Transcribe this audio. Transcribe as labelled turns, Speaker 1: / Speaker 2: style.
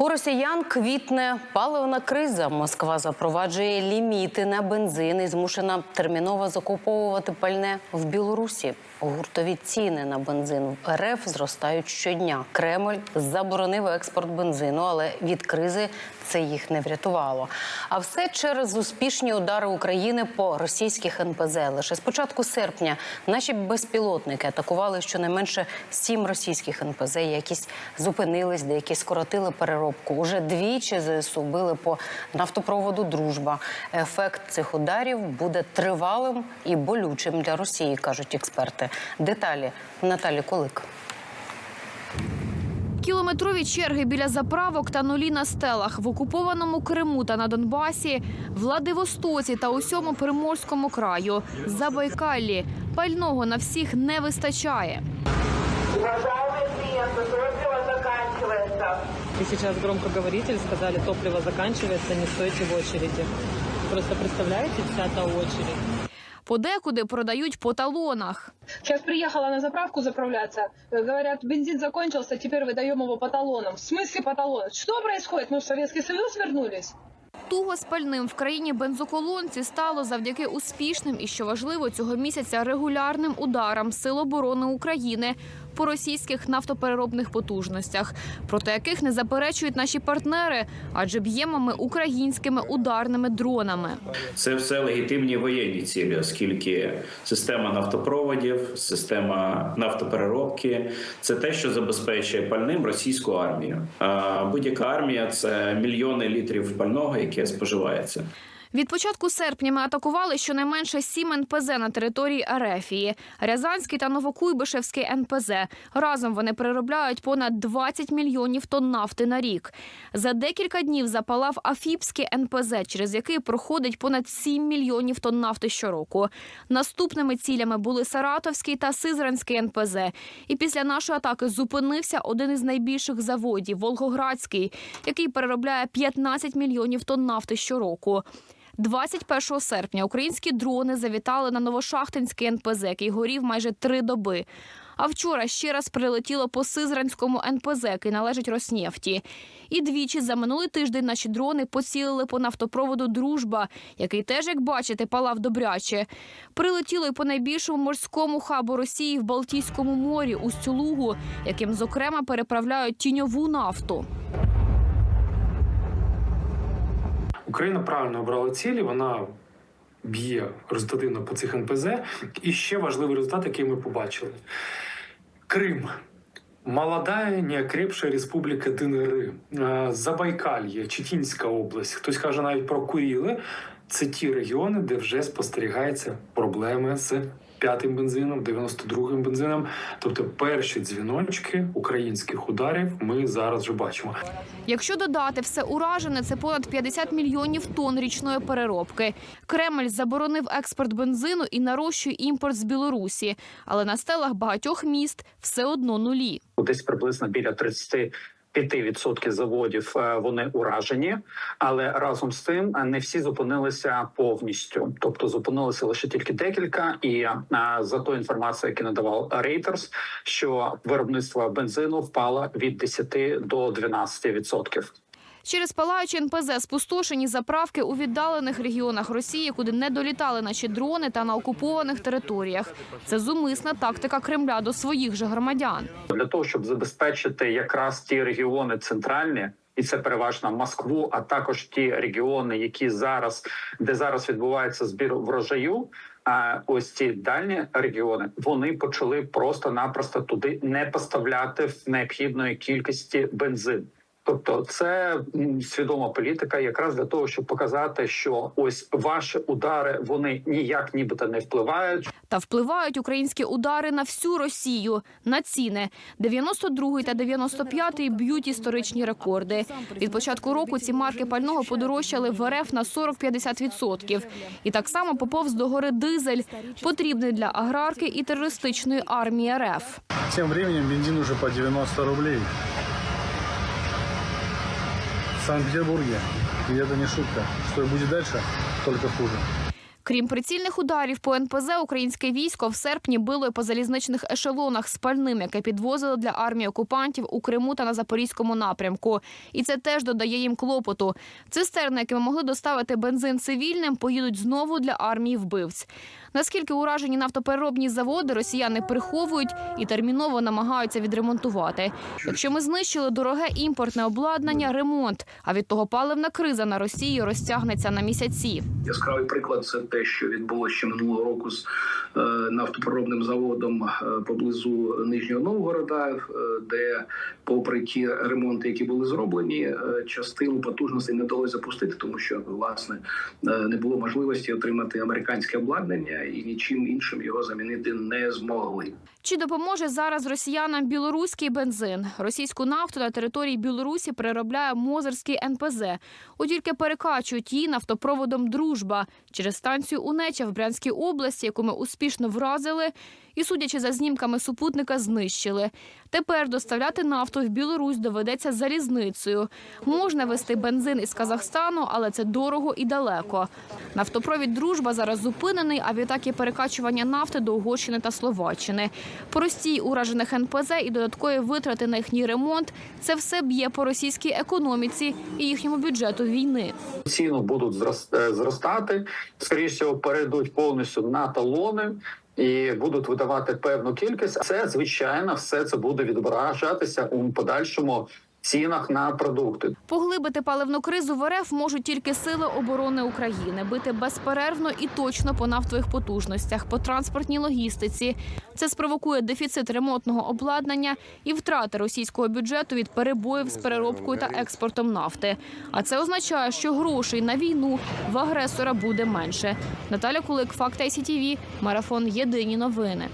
Speaker 1: У росіян квітне паливна криза. Москва запроваджує ліміти на бензин і змушена терміново закуповувати пальне в Білорусі. Гуртові ціни на бензин в РФ зростають щодня. Кремль заборонив експорт бензину, але від кризи це їх не врятувало. А все через успішні удари України по російських НПЗ. Лише з початку серпня наші безпілотники атакували щонайменше сім російських НПЗ. Якісь зупинились, деякі скоротили переробку. Уже двічі ЗСУ били по нафтопроводу Дружба. Ефект цих ударів буде тривалим і болючим для Росії, кажуть експерти. Деталі Наталі Колик.
Speaker 2: Кілометрові черги біля заправок та нулі на стелах в окупованому Криму та на Донбасі, Владивостоці та усьому Приморському краю, Забайкаллі. Пального на всіх не вистачає.
Speaker 3: Топливо заканчивается.
Speaker 4: И сейчас громкоговоритель сказали, топливо заканчивается, не стойте в очереди. Просто представляете, вся та очередь.
Speaker 2: Подекуди продають по талонах.
Speaker 5: Сейчас приехала на заправку заправляться. Э, Говорят, бензин закончился, теперь выдаем его по талонам. В смысле по талонам? Что происходит? Мы в Советский Союз вернулись?
Speaker 2: Туго з пальним в країні бензоколонці стало завдяки успішним і, що важливо, цього місяця регулярним ударам Сил оборони України по російських нафтопереробних потужностях, проти яких не заперечують наші партнери, адже б'ємо ми українськими ударними дронами.
Speaker 6: Це все легітимні воєнні цілі, оскільки система нафтопроводів, система нафтопереробки це те, що забезпечує пальним російську армію. А будь-яка армія це мільйони літрів пального, яке споживається.
Speaker 2: Від початку серпня ми атакували щонайменше сім НПЗ на території Арефії. Рязанський та Новокуйбишевський НПЗ. Разом вони переробляють понад 20 мільйонів тонн нафти на рік. За декілька днів запалав Афіпський НПЗ, через який проходить понад 7 мільйонів тонн нафти щороку. Наступними цілями були Саратовський та Сизранський НПЗ. І після нашої атаки зупинився один із найбільших заводів Волгоградський, який переробляє 15 мільйонів тонн нафти щороку. 21 серпня українські дрони завітали на Новошахтинський НПЗ, який горів майже три доби. А вчора ще раз прилетіло по Сизранському НПЗ, який належить Роснефті. І двічі за минулий тиждень наші дрони поцілили по нафтопроводу Дружба, який теж, як бачите, палав добряче. Прилетіло й по найбільшому морському хабу Росії в Балтійському морі Устюлугу, яким зокрема переправляють тіньову нафту.
Speaker 7: Україна правильно обрала цілі, вона б'є результативно по цих НПЗ. І ще важливий результат, який ми побачили: Крим. Молодая, неокрепшая республіка ДНР, Забайкальє, Читінська область. Хтось каже навіть про Куріли. Це ті регіони, де вже спостерігаються проблеми з п'ятим бензином, 92-м бензином. Тобто перші дзвіночки українських ударів ми зараз вже бачимо.
Speaker 2: Якщо додати все уражене, це понад 50 мільйонів тонн річної переробки. Кремль заборонив експорт бензину і нарощує імпорт з Білорусі, але на стелах багатьох міст все одно нулі.
Speaker 8: десь приблизно біля 35% заводів е, вони уражені, але разом з тим е, не всі зупинилися повністю. Тобто зупинилися лише тільки декілька. І е, за ту інформацію, яку надавав Reuters, що виробництво бензину впало від 10 до 12%.
Speaker 2: Через палаючі НПЗ спустошені заправки у віддалених регіонах Росії, куди не долітали наші дрони та на окупованих територіях. Це зумисна тактика Кремля до своїх же громадян.
Speaker 8: для того, щоб забезпечити якраз ті регіони центральні. І це переважно Москву, а також ті регіони, які зараз де зараз відбувається збір врожаю. А ось ці дальні регіони вони почали просто-напросто туди не поставляти в необхідної кількості бензин. Тобто, це свідома політика, якраз для того, щоб показати, що ось ваші удари вони ніяк нібито не впливають.
Speaker 2: Та впливають українські удари на всю Росію, на ціни. 92-й та 95-й б'ють історичні рекорди. Від початку року ці марки пального подорожчали в РФ на 40-50%. І так само поповз до гори дизель, потрібний для аграрки і терористичної армії РФ.
Speaker 9: Тем временем бензин уже по 90 рублей. Санкт-Петербурге. И это не шутка. Что будет дальше, только хуже.
Speaker 2: Крім прицільних ударів по НПЗ, українське військо в серпні било по залізничних ешелонах з пальним, яке підвозили для армії окупантів у Криму та на Запорізькому напрямку. І це теж додає їм клопоту. Цистерни, якими могли доставити бензин цивільним, поїдуть знову для армії вбивць. Наскільки уражені нафтопереробні заводи росіяни приховують і терміново намагаються відремонтувати. Якщо ми знищили дороге імпортне обладнання, ремонт, а від того паливна криза на Росії розтягнеться на місяці.
Speaker 10: Яскравий приклад це те, що відбулося ще минулого року з е, нафтопереробним заводом е, поблизу Нижнього Новгорода, е, де, попри ті ремонти, які були зроблені, частину потужностей не вдалося запустити, тому що власне не було можливості отримати американське обладнання і нічим іншим його замінити не змогли.
Speaker 2: Чи допоможе зараз росіянам білоруський бензин? Російську нафту на території Білорусі переробляє Мозерський НПЗ. От тільки перекачують її нафтопроводом Дружба через станцію Унеча в Брянській області, яку ми успішно вразили, і, судячи за знімками супутника, знищили. Тепер доставляти нафту в Білорусь доведеться залізницею. Можна вести бензин із Казахстану, але це дорого і далеко. Нафтопровід Дружба зараз зупинений, а відтак і перекачування нафти до Угорщини та Словаччини. Простій уражених НПЗ і додаткові витрати на їхній ремонт це все б'є по російській економіці і їхньому бюджету війни.
Speaker 8: ціну будуть е, зростати. Скоріше перейдуть повністю на талони. І будуть видавати певну кількість. Це звичайно, все це буде відображатися у подальшому цінах на продукти.
Speaker 2: Поглибити паливну кризу в РФ можуть тільки сили оборони України, бити безперервно і точно по нафтових потужностях, по транспортній логістиці. Це спровокує дефіцит ремонтного обладнання і втрати російського бюджету від перебоїв з переробкою та експортом нафти. А це означає, що грошей на війну в агресора буде менше. Наталя Кулик, Факт ICTV, Марафон Єдині новини.